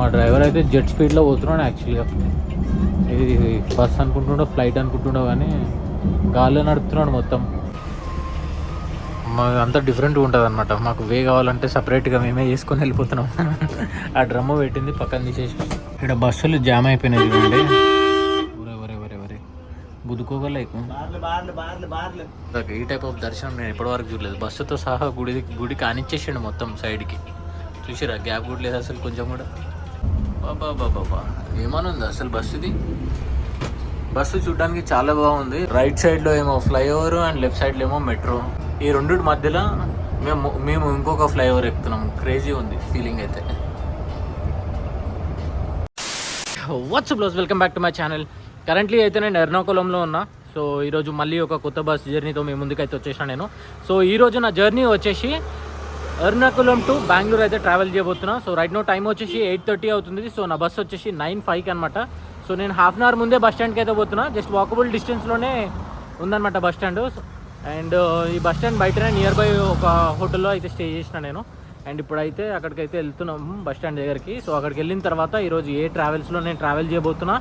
మా డ్రైవర్ అయితే జెట్ స్పీడ్లో పోతున్నాడు యాక్చువల్గా ఇది బస్ అనుకుంటుండో ఫ్లైట్ అనుకుంటుండో కానీ గాల్లో నడుపుతున్నాడు మొత్తం. మాకు అంతా డిఫరెంట్గా ఉంటుంది అనమాట మాకు వే కావాలంటే సపరేట్గా మేమే చేసుకొని వెళ్ళిపోతున్నాం. ఆ డ్రమ్ము పెట్టింది పక్కన తీసేసి ఇక్కడ బస్సులు జామ్ అయిపోయినాయి చూడండి. ఒరే ఈ టైప్ ఆఫ్ దర్శనం నేను ఇప్పటివరకు చూడలేదు. బస్సుతో సహా గుడి గుడి కానిచ్చేసిండు మొత్తం సైడ్కి చూసిరా గ్యాప్ కూడా లేదు అసలు కొంచెం కూడా. బాబా బాబా ఏమనుంది అసలు బస్సుది? బస్సు చూడడానికి చాలా బాగుంది. రైట్ సైడ్లో ఏమో ఫ్లైఓవర్ అండ్ లెఫ్ట్ సైడ్లో ఏమో మెట్రో. ఈ రెండు మధ్యలో మేము మేము ఇంకొక ఫ్లైఓవర్ ఎక్కుతున్నాము క్రేజీ ఉంది ఫీలింగ్ అయితే. What's blouse welcome back to my channel currently అయితే నేను ఎర్నాకుళంలో ఉన్నా. సో ఈరోజు మళ్ళీ ఒక కొత్త బస్ జర్నీతో మీ ముందుకైతే వచ్చేసాను నేను. సో ఈరోజు నా జర్నీ వచ్చేసి ఎర్నాకులం టు బెంగళూరు అయితే ట్రావెల్ చేయబోతున్నా. సో రైట్ నో టైం వచ్చేసి ఎయిట్ థర్టీ అవుతుంది. సో నా బస్ వచ్చేసి నైన్ ఫైవ్కి అనమాట సో నేను హాఫ్ అన్ అవర్ ముందే బస్ స్టాండ్కి అయితే పోతున్నా. జస్ట్ వాకబుల్ డిస్టెన్స్లోనే ఉందన్నమాట బస్ స్టాండ్ అండ్ ఈ బస్ స్టాండ్ బయటనే నియర్ బై ఒక హోటల్లో అయితే స్టే చేసిన నేను. అండ్ ఇప్పుడైతే అక్కడికైతే వెళ్తున్నాం బస్ స్టాండ్ దగ్గరికి. సో అక్కడికి వెళ్ళిన తర్వాత ఈరోజు ఏ ట్రావెల్స్లో నేను ట్రావెల్ చేయబోతున్నా.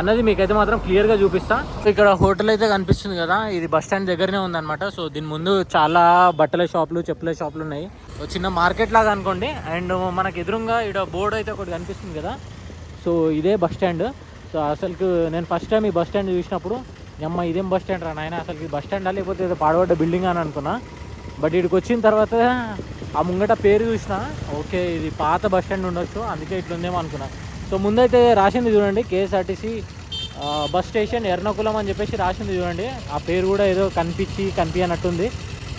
అన్నది మీకైతే మాత్రం క్లియర్గా చూపిస్తా. ఇక్కడ హోటల్ అయితే కనిపిస్తుంది కదా ఇది బస్ స్టాండ్ దగ్గరనే ఉందన్నమాట. సో దీని ముందు చాలా బట్టల షాపులు చెప్పుల షాపులు ఉన్నాయి. ఒక చిన్న మార్కెట్ లాగా అనుకోండి. అండ్ మనకు ఎదురుగా ఇక్కడ బోర్డు అయితే ఒకటి కనిపిస్తుంది కదా. సో ఇదే బస్ స్టాండ్. సో అసలు నేను ఫస్ట్ టైం ఈ బస్ స్టాండ్ చూసినప్పుడు అమ్మ ఇదేం బస్ స్టాండ్ రా నాయన? అసలు ఈ బస్ స్టాండ్? లేకపోతే ఏదో పాడబడ్డ బిల్డింగ్ అని అనుకున్నా. బట్ ఇక్కడికి వచ్చిన తర్వాత ఆ ముంగట పేరు చూసిన ఓకే ఇది పాత బస్ స్టాండ్ ఉండొచ్చు. అందుకే ఇట్లుందేమో అనుకున్నా. సో ముందైతే రాసింది చూడండి కేఎస్ఆర్టీసీ బస్ స్టేషన్ ఎర్నాకులం అని చెప్పేసి రాసింది చూడండి. ఆ పేరు కూడా ఏదో కనిపించి కనిపించినట్టుంది.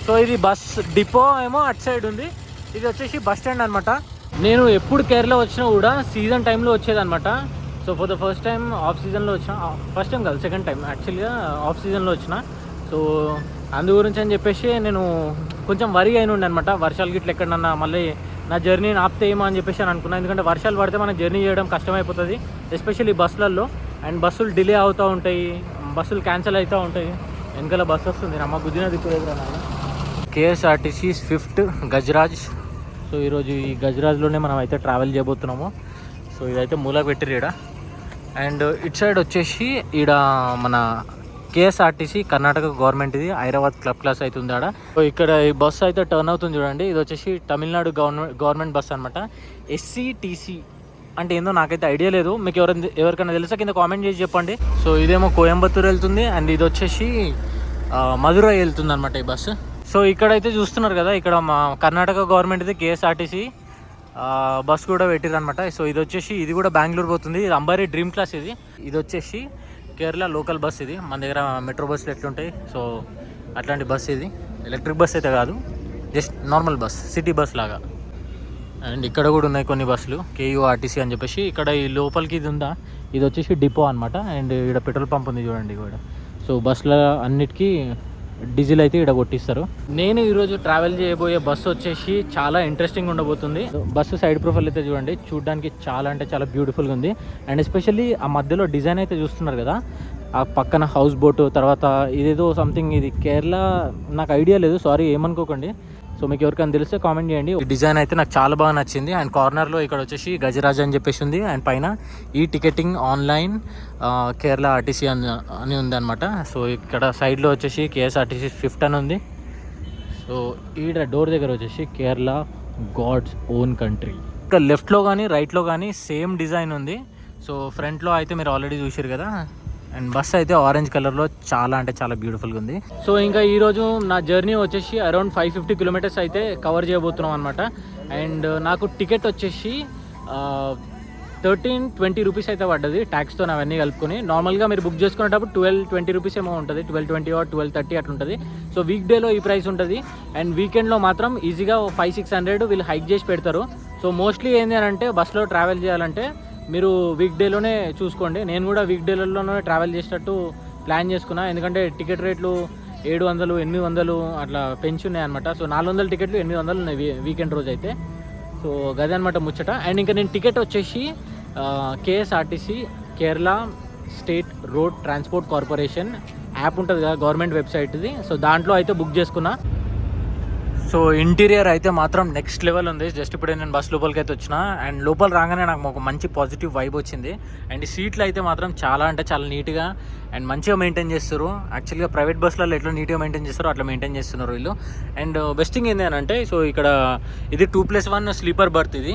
సో ఇది బస్ డిపో ఏమో అటు సైడ్ ఉంది. ఇది వచ్చేసి బస్ స్టాండ్ అనమాట నేను ఎప్పుడు కేరళ వచ్చినా కూడా సీజన్ టైంలో వచ్చేదనమాట so for the first time off సీజన్లో వచ్చిన ఫస్ట్ టైం కాదు సెకండ్ టైం యాక్చువల్గా ఆఫ్ సీజన్లో వచ్చిన. సో అందు గురించి అని చెప్పేసి నేను కొంచెం వరి అయిన ఉండే అనమాట వర్షాలు గిట్ల ఎక్కడన్నా మళ్ళీ నా జర్నీని ఆపితే అని చెప్పేసి అని అనుకున్నాను ఎందుకంటే వర్షాలు పడితే మనం జర్నీ చేయడం కష్టమైపోతుంది ఎస్పెషల్లీ బస్సులలో. అండ్ బస్సులు డిలే అవుతూ ఉంటాయి బస్సులు క్యాన్సిల్ అవుతూ ఉంటాయి. వెనకాల బస్సు వస్తుంది. అమ్మ గుద్దిన దిక్కులేదు కేఎస్ఆర్టీసీ స్విఫ్ట్ గజరాజ్. సో ఈరోజు ఈ గజరాజ్లోనే మనం అయితే ట్రావెల్ చేయబోతున్నాము. సో ఇదైతే మూల పెట్టిరు ఈడ అండ్ ఇటు సైడ్ వచ్చేసి ఈడ మన కేఎస్ఆర్టీసీ కర్ణాటక గవర్నమెంట్ ఇది హైదరాబాద్ క్లబ్ క్లాస్ అవుతుంది ఆడ సో ఇక్కడ ఈ బస్సు అయితే టర్న్ అవుతుంది చూడండి. ఇది వచ్చేసి తమిళనాడు గవర్నమెంట్ గవర్నమెంట్ బస్ అనమాట ఎస్సీటీసీ అంటే ఏందో నాకైతే ఐడియా లేదు. మీకు ఎవరైనా ఎవరికైనా తెలుసా? కింద కామెంట్ చేసి చెప్పండి. సో ఇదేమో కోయంబత్తూర్ వెళ్తుంది అండ్ ఇది వచ్చేసి మధురై వెళ్తుంది అనమాట ఈ బస్సు. సో ఇక్కడైతే చూస్తున్నారు కదా ఇక్కడ మా కర్ణాటక గవర్నమెంట్ది కేఎస్ఆర్టీసీ బస్ కూడా పెట్టిరనమాట సో ఇది వచ్చేసి ఇది కూడా బెంగళూరు పోతుంది. ఇది అంబారీ డ్రీమ్ క్లాస్ ఇది. ఇది వచ్చేసి కేరళ లోకల్ బస్ ఇది. మన దగ్గర మెట్రో బస్సులు ఎట్లుంటాయి? సో అట్లాంటి బస్ ఇది. ఎలక్ట్రిక్ బస్ అయితే కాదు. Just normal bus city bus లాగా. అండ్ ఇక్కడ కూడా ఉన్నాయి కొన్ని బస్సులు. కేయూఆర్టీసీ అని చెప్పేసి. ఇక్కడ ఈ లోపలికి ఇది ఉందా? ఇది వచ్చేసి డిపో అనమాట అండ్ ఇక్కడ పెట్రోల్ పంప్ ఉంది చూడండి కూడా. సో బస్సుల అన్నిటికీ డీజిల్ అయితే ఇక్కడ కొట్టిస్తారు. నేను ఈరోజు ట్రావెల్ చేయబోయే బస్సు వచ్చేసి చాలా ఇంట్రెస్టింగ్ ఉండబోతుంది. బస్సు సైడ్ ప్రొఫైల్ అయితే చూడండి చూడడానికి చాలా అంటే చాలా బ్యూటిఫుల్గా ఉంది. అండ్ ఎస్పెషల్లీ ఆ మధ్యలో డిజైన్ అయితే చూస్తున్నారు కదా ఆ పక్కన హౌస్ బోట్ తర్వాత ఇదేదో సంథింగ్ ఇది కేరళ నాకు ఐడియా లేదు సారీ ఏమనుకోకండి. సో మీకు ఎవరికైనా తెలిస్తే కామెంట్ చేయండి. ఈ డిజైన్ అయితే నాకు చాలా బాగా నచ్చింది. అండ్ కార్నర్లో ఇక్కడ వచ్చేసి గజరాజ్ అని చెప్పేసి ఉంది. అండ్ పైన ఈ టికెటింగ్ ఆన్లైన్ కేరళ ఆర్టీసీ అని అని ఉంది అనమాట సో ఇక్కడ సైడ్లో వచ్చేసి కేఎస్ఆర్టీసీ స్విఫ్ట్ అని ఉంది. సో ఈడ డోర్ దగ్గర వచ్చేసి కేరళ గాడ్స్ ఓన్ కంట్రీ ఇక్కడ లెఫ్ట్లో కానీ రైట్లో కానీ సేమ్ డిజైన్ ఉంది. సో ఫ్రంట్లో అయితే మీరు ఆల్రెడీ చూసారు కదా. అండ్ బస్ అయితే ఆరెంజ్ కలర్లో చాలా అంటే చాలా బ్యూటిఫుల్గా ఉంది. సో ఇంకా ఈరోజు నా జర్నీ వచ్చేసి అరౌండ్ ఫైవ్ ఫిఫ్టీ కిలోమీటర్స్ అయితే కవర్ చేయబోతున్నాం అనమాట అండ్ నాకు టికెట్ వచ్చేసి థర్టీన్ ట్వంటీ రూపీస్ అయితే పడ్డది ట్యాక్స్తో అవన్నీ కలుపుకొని. నార్మల్గా మీరు బుక్ చేసుకునేటప్పుడు ట్వెల్వ్ ట్వంటీ రూపీస్ ఏమో ఉంటుంది twelve twenty or twelve thirty అట్లా ఉంటుంది. సో వీక్ డేలో ఈ ప్రైస్ ఉంటుంది. అండ్ వీకెండ్లో మాత్రం ఈజీగా ఫైవ్ సిక్స్ హండ్రెడ్ వీళ్ళు హైక్ చేసి పెడతారు. సో మోస్ట్లీ ఏంటి అని అంటే బస్సులో ట్రావెల్ చేయాలంటే మీరు వీక్ డేలోనే చూసుకోండి. నేను కూడా వీక్ డేలలోనే ట్రావెల్ చేసేటట్టు ప్లాన్ చేసుకున్నా. ఎందుకంటే టికెట్ రేట్లు ఏడు వందలు ఎనిమిది వందలు అట్లా పెంచి ఉన్నాయి అనమాట సో నాలుగు వందల టికెట్లు ఎనిమిది వందలు ఉన్నాయి వీకెండ్ రోజు అయితే సో గదే అనమాట ముచ్చట. అండ్ ఇంకా నేను టికెట్ వచ్చేసి KSRTC Kerala state road transport corporation app ఉంటుంది కదా గవర్నమెంట్ వెబ్సైట్ది. సో దాంట్లో అయితే బుక్ చేసుకున్నా. సో ఇంటీరియర్ అయితే మాత్రం నెక్స్ట్ లెవెల్ ఉంది. జస్ట్ ఇప్పుడే నేను బస్ లోపలికి అయితే వచ్చిన. అండ్ లోపల రాగానే నాకు ఒక మంచి పాజిటివ్ వైబ్ వచ్చింది. అండ్ సీట్లు అయితే మాత్రం చాలా అంటే చాలా నీట్గా అండ్ మంచిగా మెయింటైన్ చేస్తారు యాక్చువల్గా ప్రైవేట్ బస్సులలో ఎట్లా నీట్గా మెయింటైన్ చేస్తారో అట్లా మెయింటైన్ చేస్తున్నారు వీళ్ళు. అండ్ బెస్ట్ థింగ్ ఏంటి అని అంటే సో ఇక్కడ ఇది two plus one sleeper berth ఇది.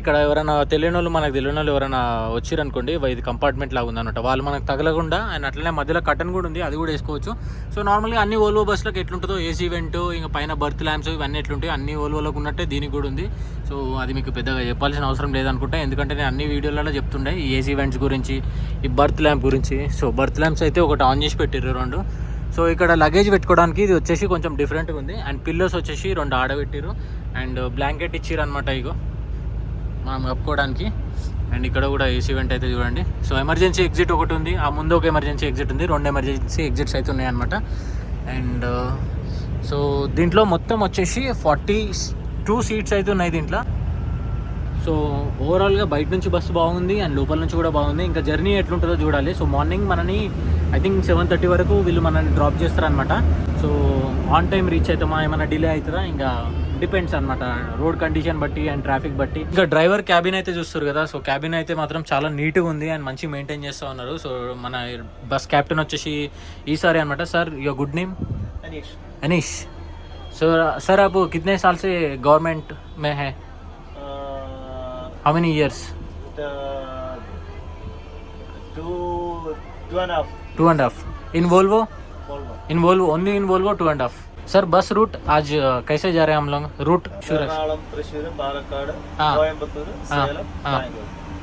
ఇక్కడ ఎవరైనా తెలియని వాళ్ళు మనకు తెలియని వాళ్ళు ఎవరైనా వచ్చిరనుకోండి ఇది కంపార్ట్మెంట్ లాగా ఉందన్నమాట. వాళ్ళు మనకు తగలకుండా అండ్ అట్లనే మధ్యలో కటన్ కూడా ఉంది అది కూడా వేసుకోవచ్చు. సో నార్మల్గా అన్ని ఓల్వో బస్సులకు ఎట్లుంటుందో ఏసీ వెంట్ ఇంకా పైన బర్త్ ల్యాంప్స్ ఇవన్నీ ఎట్లుంటాయి అన్ని ఓల్వోలకు ఉన్నట్టే దీనికి కూడా ఉంది. సో అది మీకు పెద్దగా చెప్పాల్సిన అవసరం లేదనుకుంటా. ఎందుకంటే నేను అన్ని వీడియోలలో చెప్తుండే ఈ ఏసీ వెంట్స్ గురించి ఈ బర్త్ ల్యాంప్ గురించి. సో బర్త్ ల్యాంప్స్ అయితే ఒకటి ఆన్ చేసి పెట్టిర్రు రెండు. సో ఇక్కడ లగేజ్ పెట్టుకోవడానికి ఇది వచ్చేసి కొంచెం డిఫరెంట్గా ఉంది. అండ్ పిల్లోస్ వచ్చేసి రెండు ఆడబెట్టిరు అండ్ బ్లాంకెట్ ఇచ్చిర్రు అనమాట ఇగో. మనం కప్పుకోవడానికి. అండ్ ఇక్కడ కూడా ఏసీ వెంట్ అయితే చూడండి. సో ఎమర్జెన్సీ ఎగ్జిట్ ఒకటి ఉంది. ఆ ముందు ఒక ఎమర్జెన్సీ ఎగ్జిట్ ఉంది. రెండు ఎమర్జెన్సీ ఎగ్జిట్స్ అయితే ఉన్నాయి అనమాట అండ్ సో దీంట్లో మొత్తం వచ్చేసి ఫార్టీ టూ సీట్స్ అయితే ఉన్నాయి దీంట్లో. సో ఓవరాల్గా బయట నుంచి బస్సు బాగుంది అండ్ లోపల నుంచి కూడా బాగుంది. ఇంకా జర్నీ ఎట్లుంటుందో చూడాలి. సో మార్నింగ్ మనని ఐ థింక్ సెవెన్ థర్టీ వరకు వీళ్ళు మనల్ని డ్రాప్ చేస్తారనమాట సో ఆన్ టైం రీచ్ అవుతామా ఏమైనా డిలే అవుతుందా? ఇంకా డిపెండ్స్ అనమాట రోడ్ కండిషన్ బట్టి అండ్ ట్రాఫిక్ బట్టి. ఇంకా డ్రైవర్ క్యాబిన్ అయితే చూస్తారు కదా. సో క్యాబిన్ అయితే మాత్రం చాలా నీట్గా ఉంది అండ్ మంచి మెయింటైన్ చేస్తూ ఉన్నారు. సో మన బస్ క్యాప్టెన్ వచ్చేసి ఈసారి అనమాట sir your good name Anish sir sir आप कितने साल से गवर्नमेंट में है? How many years two and half in Volvo in Volvo only in Volvo two and half sir bus route आज uh, कैसे जा रहे हैं हम लोग? रूट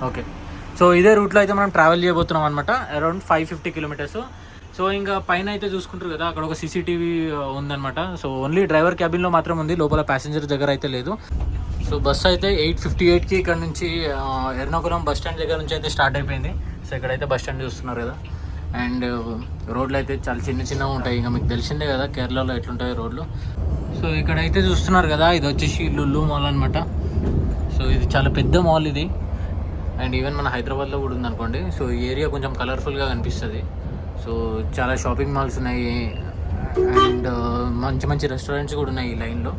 ఓకే సో ఇదే రూట్లో అయితే మనం ట్రావెల్ చేయబోతున్నాం అనమాట అరౌండ్ ఫైవ్ సో ఇంకా పైన అయితే చూసుకుంటారు కదా అక్కడ ఒక సీసీటీవీ ఉందన్నమాట. సో ఓన్లీ డ్రైవర్ క్యాబిన్లో మాత్రం ఉంది లోపల ప్యాసింజర్ దగ్గర అయితే లేదు. సో బస్ అయితే ఎయిట్ ఫిఫ్టీ ఎయిట్కి ఇక్కడ నుంచి ఆ, ఎర్నాకుళం బస్ స్టాండ్ దగ్గర నుంచి అయితే స్టార్ట్ అయిపోయింది. సో ఇక్కడైతే బస్ స్టాండ్ చూస్తున్నారు కదా. అండ్ రోడ్లు అయితే చాలా చిన్న చిన్నగా ఉంటాయి. ఇంకా మీకు తెలిసిందే కదా కేరళలో ఎట్లుంటాయి రోడ్లు. సో ఇక్కడైతే చూస్తున్నారు కదా ఇది వచ్చేసి లుల్లు మాల్ అనమాట సో ఇది చాలా పెద్ద మాల్ ఇది. అండ్ ఈవెన్ మన హైదరాబాద్లో కూడా ఉందనుకోండి. సో ఈ ఏరియా కొంచెం కలర్ఫుల్గా కనిపిస్తుంది. సో చాలా షాపింగ్ మాల్స్ ఉన్నాయి. అండ్ మంచి మంచి రెస్టారెంట్స్ కూడా ఉన్నాయి ఈ లైన్లో.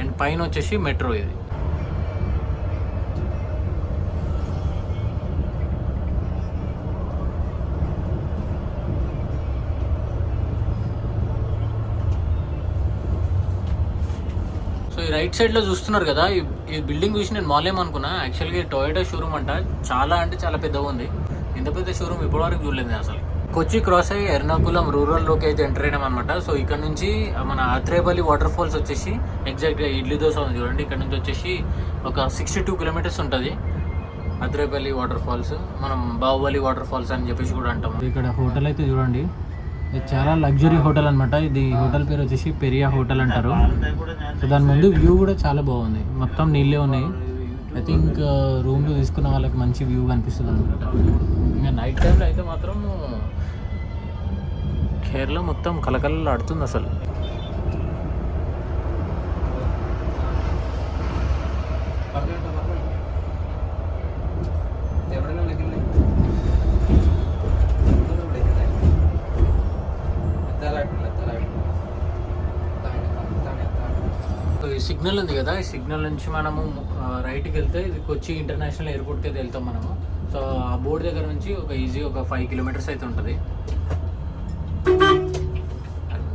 అండ్ పైన వచ్చేసి మెట్రో ఇది. సో ఈ రైట్ సైడ్లో చూస్తున్నారు కదా ఈ బిల్డింగ్ చూసి నేను మాల్ ఏమనుకున్నా యాక్చువల్గా టొయోటో షోరూమ్ అంట చాలా అంటే చాలా పెద్దగా ఉంది. ఇంత పెద్ద షోరూమ్ ఇప్పటివరకు చూడలేదు అసలు. కొచ్చి క్రాస్ అయ్యి ఎర్నాకులం రూరల్లోకి అయితే ఎంటర్ అయినాం అనమాట సో ఇక్కడ నుంచి మన ఆత్రేపల్లి వాటర్ ఫాల్స్ వచ్చేసి ఎగ్జాక్ట్గా ఇడ్లీ దోశ ఉంది చూడండి ఇక్కడ నుంచి వచ్చేసి ఒక సిక్స్టీ టూ కిలోమీటర్స్ ఉంటుంది. ఆత్రేపల్లి వాటర్ ఫాల్స్ మనం బాహుబలి వాటర్ ఫాల్స్ అని చెప్పేసి కూడా అంటాం. ఇక్కడ హోటల్ అయితే చూడండి ఇది చాలా లగ్జరీ హోటల్ అనమాట ఇది హోటల్ పేరు వచ్చేసి పెరియా హోటల్ అంటారు. సో దాని ముందు వ్యూ కూడా చాలా బాగుంది. మొత్తం నీళ్ళే ఉన్నాయి. ఐ థింక్ రూమ్లో తీసుకున్న వాళ్ళకి మంచి వ్యూ కనిపిస్తుంది అనమాట ఇంకా నైట్ టైంలో అయితే మాత్రం కేరళ మొత్తం కలకలలు ఆడుతుంది అసలు సో ఈ సిగ్నల్ ఉంది కదా ఈ సిగ్నల్ నుంచి మనము రైట్కి వెళ్తే ఇది కొచ్చి ఇంటర్నేషనల్ ఎయిర్పోర్ట్కి అయితే వెళ్తాం మనము. సో ఆ బోర్డు దగ్గర నుంచి ఒక ఈజీ ఒక ఫైవ్ కిలోమీటర్స్ అయితే ఉంటుంది.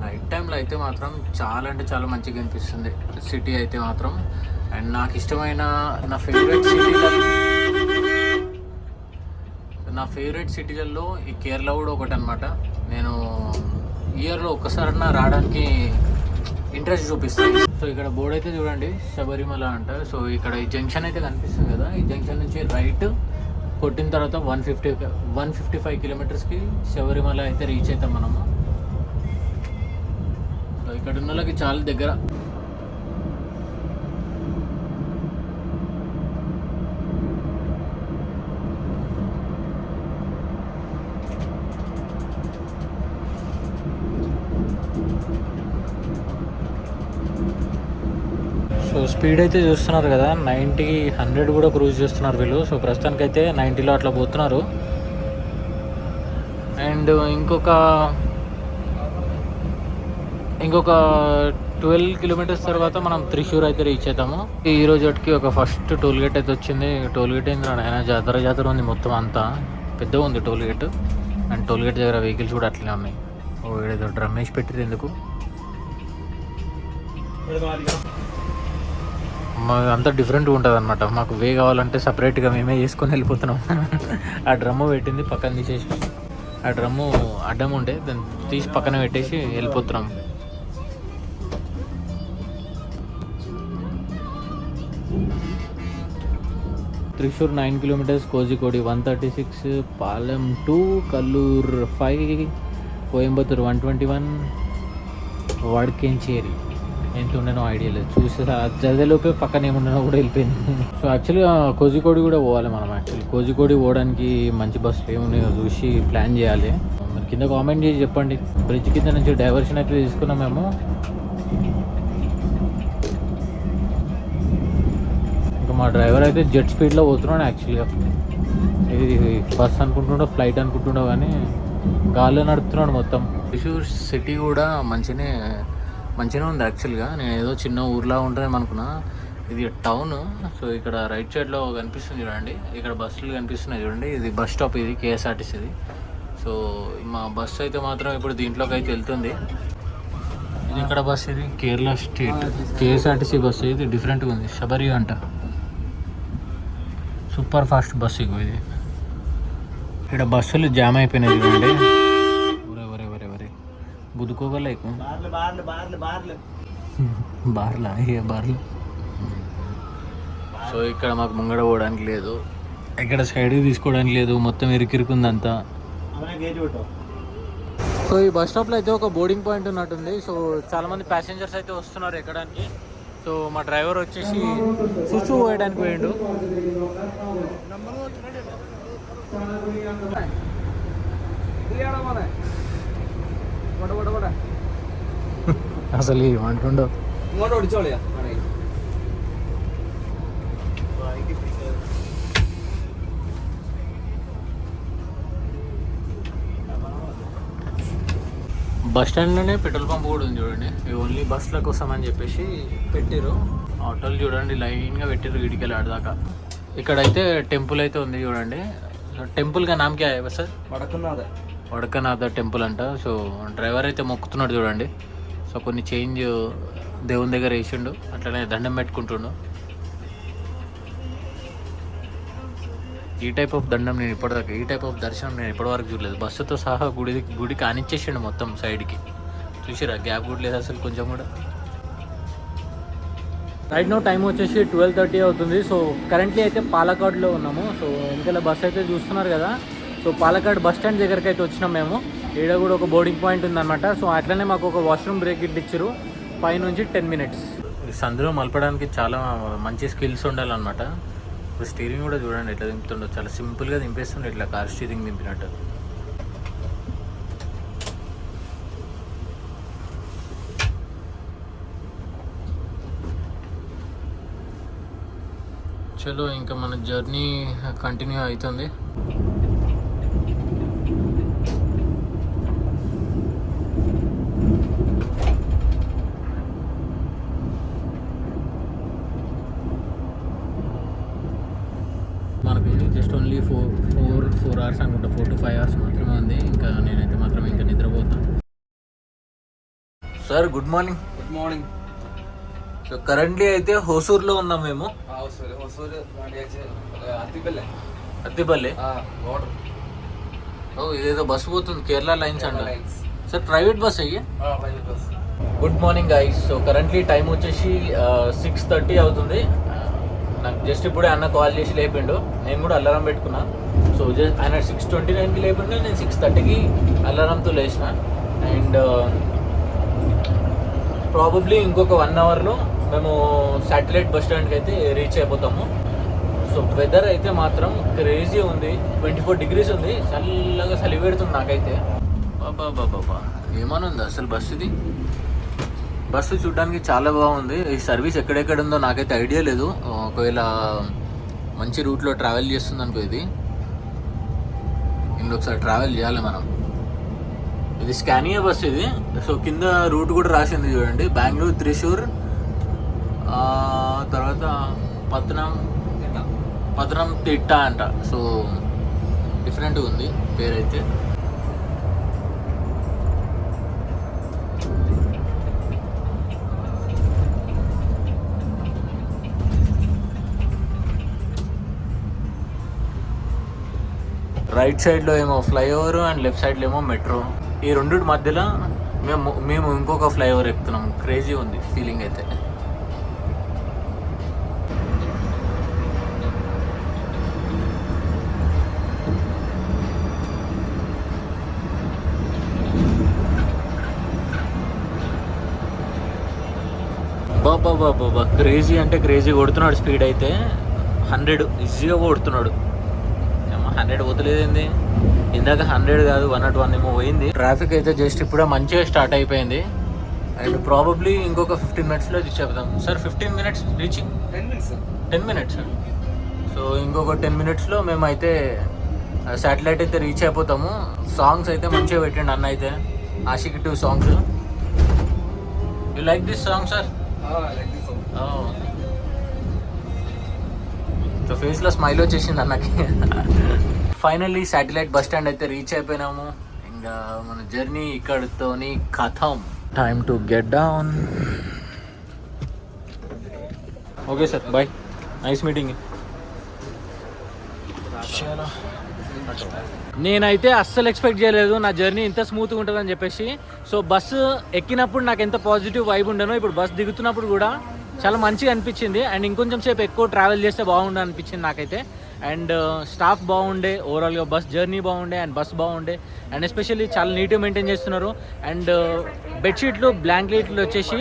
నైట్ టైంలో అయితే మాత్రం చాలా అంటే చాలా మంచిగా అనిపిస్తుంది. సిటీ అయితే మాత్రం. అండ్ నాకు ఇష్టమైన నా ఫేవరెట్ సిటీలలో నా ఫేవరెట్ సిటీలలో ఈ కేరళ కూడా ఒకటి అనమాట నేను ఇయర్లో ఒక్కసారన్నా రావడానికి ఇంట్రెస్ట్ చూపిస్తాను సో ఇక్కడ బోర్డు అయితే చూడండి శబరిమల అంటారు సో ఇక్కడ ఈ జంక్షన్ అయితే కనిపిస్తుంది కదా. ఈ జంక్షన్ నుంచి రైట్ కొట్టిన తర్వాత one fifty one fifty five కిలోమీటర్స్కి Sabarimala అయితే రీచ్ అవుతాం మనము. సో ఇక్కడ ఉన్న వాళ్ళకి చాలా దగ్గర స్పీడ్ అయితే చూస్తున్నారు కదా. నైంటీ హండ్రెడ్ కూడా క్రూజ్ చేస్తున్నారు వీళ్ళు. సో ప్రస్తుతానికైతే నైంటీలో అట్లా పోతున్నారు. అండ్ ఇంకొక ఇంకొక ట్వెల్వ్ కిలోమీటర్స్ తర్వాత మనం త్రిశూర్ అయితే రీచ్ అవుతాము. ఈ రోజుకి ఒక ఫస్ట్ టోల్ గేట్ అయితే వచ్చింది. టోల్ గేట్ ఏంది ఆయన జాతర జాతర ఉంది మొత్తం అంతా. పెద్దగా ఉంది toll gate and toll gate దగ్గర వెహికల్స్ కూడా అట్లనే ఉన్నాయి. ఓ ఏదో డ్రమ్ వేసి పెట్టింది ఎందుకు అంతా డిఫరెంట్ ఉంటుంది అనమాట మాకు వే కావాలంటే సపరేట్గా మేమే చేసుకొని వెళ్ళిపోతున్నాం. ఆ డ్రమ్ము పెట్టింది పక్కన తీసేసి ఆ డ్రమ్ము అడ్డం ఉండే దాన్ని తీసి పక్కన పెట్టేసి వెళ్ళిపోతున్నాం. Thrissur nine kilometres Kozhikode one thirty six Palem two Kallur five Coimbatore one twenty one Vadakkancherry. ఎంత ఐడియా లేదు. చూసి జల్దీలోపే పక్కన ఏముండేనో కూడా వెళ్ళిపోయింది. సో యాక్చువల్గా కోజికోడి కూడా పోవాలి మనం యాక్చువల్లీ కోజికోడి పోవడానికి మంచి బస్సులు ఏమున్నాయో చూసి ప్లాన్ చేయాలి. మరి కింద కామెంట్ చేసి చెప్పండి. బ్రిడ్జ్ కింద నుంచి డైవర్షన్ అయితే తీసుకున్నాం మేము. ఇంకా మా డ్రైవర్ అయితే జెట్ స్పీడ్లో పోతున్నాడు యాక్చువల్గా ఇది బస్ అనుకుంటుండో ఫ్లైట్ అనుకుంటుండో కానీ గాల్లో నడుపుతున్నాడు మొత్తం. త్రిశూర్ సిటీ కూడా మంచినే మంచిగా ఉంది యాక్చువల్గా నేను ఏదో చిన్న ఊర్లా ఉంటుందని అనుకున్నా. ఇది టౌన్ సో ఇక్కడ రైట్ సైడ్లో కనిపిస్తుంది చూడండి. ఇక్కడ బస్సులు కనిపిస్తున్నాయి చూడండి. ఇది బస్ స్టాప్ ఇది కేఎస్ఆర్టీసీది సో మా బస్సు అయితే మాత్రం ఇప్పుడు దీంట్లోకి అయితే వెళ్తుంది. ఇది ఇక్కడ బస్ ఇది? కేరళ స్టేట్ కేఎస్ఆర్టీసీ బస్సు ఇది డిఫరెంట్గా ఉంది. శబరి అంట. సూపర్ ఫాస్ట్ బస్సు ఇది. ఇక్కడ బస్సులు జామ్ అయిపోయినాయి చూడండి. గుద్దుకోగలేకు బార్లు బార్లు బార్లు బార్లు. బార్లా? ఏ బార్లు? సో ఇక్కడ మాకు ముంగడ పోవడానికి లేదు. ఇక్కడ సైడ్ తీసుకోవడానికి లేదు. మొత్తం ఇరికిరుకుందంతా. సో ఈ బస్ స్టాప్లో అయితే ఒక బోర్డింగ్ పాయింట్ ఉన్నట్టుంది. సో చాలా మంది ప్యాసింజర్స్ అయితే వస్తున్నారు ఎక్కడానికి. సో మా డ్రైవర్ వచ్చేసి సుచు పోయడానికి పోయిండు. అసలు ఏమంటుండో ഇങ്ങോട്ട് ഓടിച്ചോളിയാ బస్ స్టాండ్లోనే పెట్రోల్ పంప్ కూడా ఉంది చూడండి ఇవి ఓన్లీ బస్ల కోసం అని చెప్పేసి పెట్టిరు ఆటోలు చూడండి లైన్గా పెట్టిరు ఇడికెళ్ళి ఆడదాకా ఇక్కడైతే టెంపుల్ అయితే ఉంది చూడండి టెంపుల్గా నామకే అయ్యా సార్ വടക്കുന്നാഥ് వడకనాథ టెంపుల్ అంట. సో డ్రైవర్ అయితే మొక్కుతున్నాడు చూడండి. సో కొన్ని చేంజ్ దేవుని దగ్గర వేసిండు. అట్లనే దండం పెట్టుకుంటుండు. ఈ టైప్ ఆఫ్ దండం నేను ఇప్పటిదాకా ఈ టైప్ ఆఫ్ దర్శనం నేను ఇప్పటివరకు చూడలేదు. బస్సుతో సహా గుడి గుడి కానిచ్చేసిండు మొత్తం సైడ్కి. చూసిరా గ్యాప్ కూడా లేదు అసలు కొంచెం కూడా. రైట్ నో టైం వచ్చేసి ట్వెల్వ్ థర్టీ అవుతుంది. సో కరెంట్లీ అయితే పాలకాడ్లో ఉన్నాము. సో వెనకాల బస్ అయితే చూస్తున్నారు కదా. సో పాలకాడ్ బస్ స్టాండ్ దగ్గరికి అయితే వచ్చినాం మేము. ఈడ కూడా ఒక బోర్డింగ్ పాయింట్ ఉందన్నమాట. సో అట్లనే మాకు ఒక వాష్రూమ్ బ్రేక్ ఇచ్చారు ఫైవ్ నుంచి టెన్ మినిట్స్ సందులో మలపడానికి చాలా మంచి స్కిల్స్ ఉండాలన్నమాట. ఇప్పుడు స్టీరింగ్ కూడా చూడండి ఎట్లా దింపుతుండో. చాలా సింపుల్గా దింపేస్తుండే ఇట్లా కార్ స్టీరింగ్ దింపినట్టు. చలో ఇంకా మన జర్నీ కంటిన్యూ అవుతుంది మనకి just only four four four hours అనుకుంటా. ఫోర్ టు ఫైవ్ అవర్స్ మాత్రమే ఉంది. ఇంకా నేనైతే మాత్రం ఇంకా నిద్రపోతాను sir good morning. Good morning. So currently అయితే హోసూర్లో ఉన్నాం మేము. అత్తిపల్లె. వాటర్. ఓ ఇదేదో బస్సు పోతుంది కేరళ లైన్స్ అంట సార్ ప్రైవేట్ బస్ అయ్యి? Good morning guys so currently time వచ్చేసి సిక్స్ థర్టీ అవుతుంది. నాకు జస్ట్ ఇప్పుడే అన్న కాల్ చేసి లేపిండు. నేను కూడా అలారం పెట్టుకున్నా. సో జస్ట్ ఆయన సిక్స్ ట్వంటీ నైన్కి లేపిండు నేను సిక్స్ థర్టీకి అలారంతో లేచిన. అండ్ ప్రాబబ్లీ ఇంకొక వన్ అవర్లో మేము శాటిలైట్ బస్ స్టాండ్కి అయితే రీచ్ అయిపోతాము. సో వెదర్ అయితే మాత్రం క్రేజీ ఉంది. ట్వంటీ ఫోర్ డిగ్రీస్ ఉంది. చల్లగా చలి పెడుతుంది నాకైతే. బాబా బాబా ఏమని అసలు బస్ ఇది? బస్సు చూడడానికి చాలా బాగుంది. ఈ సర్వీస్ ఎక్కడెక్కడ ఉందో నాకైతే ఐడియా లేదు. ఒకవేళ మంచి రూట్లో ట్రావెల్ చేస్తుంది అనుకో ఇది. ఇందులో ఒకసారి ట్రావెల్ చేయాలి మనం. ఇది స్కానియా బస్ ఇది. సో కింద రూట్ కూడా రాసింది చూడండి. బెంగళూరు త్రిశూర్ తర్వాత పత్నం పత్నం తిట్ట అంట. సో డిఫరెంట్గా ఉంది పేరైతే. రైట్ సైడ్లో ఏమో ఫ్లైఓవర్ అండ్ లెఫ్ట్ సైడ్లో ఏమో మెట్రో. ఈ రెండు మధ్యలో మేము మేము ఇంకొక ఫ్లైఓవర్ ఎక్కుతున్నాము క్రేజీ ఉంది ఫీలింగ్ అయితే. బాబా బాబా క్రేజీ అంటే క్రేజీ కొడుతున్నాడు స్పీడ్ అయితే. హండ్రెడ్ ఈజీగా కొడుతున్నాడు. హండ్రెడ్ పోతలేదేంది ఇందాక హండ్రెడ్ కాదు వన్ నాట్ వన్ ఏమో పోయింది. ట్రాఫిక్ అయితే జస్ట్ ఇప్పుడే మంచిగా స్టార్ట్ అయిపోయింది. అండ్ ప్రాబబ్లీ ఇంకొక ఫిఫ్టీన్ మినిట్స్లో రీచ్ అవుతాం sir fifteen minutes reaching ten minutes ten minutes so ఇంకొక టెన్ మినిట్స్లో మేమైతే శాటిలైట్ అయితే రీచ్ అయిపోతాము. సాంగ్స్ అయితే మంచిగా పెట్టండి అన్న అయితే. Ashik two songs you like this song sir like this so ఫేస్లో స్మైల్ వచ్చేసింది అన్నకి. ఫైనల్లీ శాటిలైట్ బస్ స్టాండ్ అయితే రీచ్ అయిపోయినాము. ఇంకా మన జర్నీ ఇక్కడితోని కథం. Time to get down okay sir bye nice meeting నేనైతే అస్సలు ఎక్స్పెక్ట్ చేయలేదు. నా జర్నీ ఇంత స్మూత్గా ఉంటుందని చెప్పేసి. సో బస్సు ఎక్కినప్పుడు నాకు ఎంత పాజిటివ్ వైబ్ ఉండనో ఇప్పుడు బస్ దిగుతున్నప్పుడు కూడా చాలా మంచిగా అనిపించింది. అండ్ ఇంకొంచెం సేపు ఎక్కువ ట్రావెల్ చేస్తే బాగుండు అనిపించింది నాకైతే. అండ్ uh, స్టాఫ్ బాగుండే ఓవరాల్గా బస్ జర్నీ బాగుండే అండ్ బస్ బాగుండే. అండ్ ఎస్పెషల్లీ చాలా నీట్గా మెయింటైన్ చేస్తున్నారు. అండ్ uh, బెడ్షీట్లు బ్లాంకెట్లు వచ్చేసి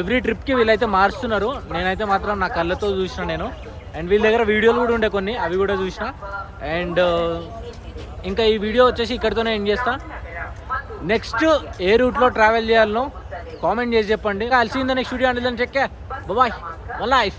ఎవ్రీ ట్రిప్కి వీళ్ళైతే మారుస్తున్నారు. నేనైతే మాత్రం నా కళ్ళతో చూసిన నేను. అండ్ వీళ్ళ దగ్గర వీడియోలు కూడా ఉండే కొన్ని అవి కూడా చూసిన. అండ్ uh, ఇంకా ఈ వీడియో వచ్చేసి ఇక్కడితోనే ఎండ్ చేస్తా. నెక్స్ట్ ఏ రూట్లో ట్రావెల్ చేయాలనో కామెంట్ చేసి చెప్పండి. కలిసి నెక్స్ట్ వీడియో అంటే చెక్కే బాయ్ లైఫ్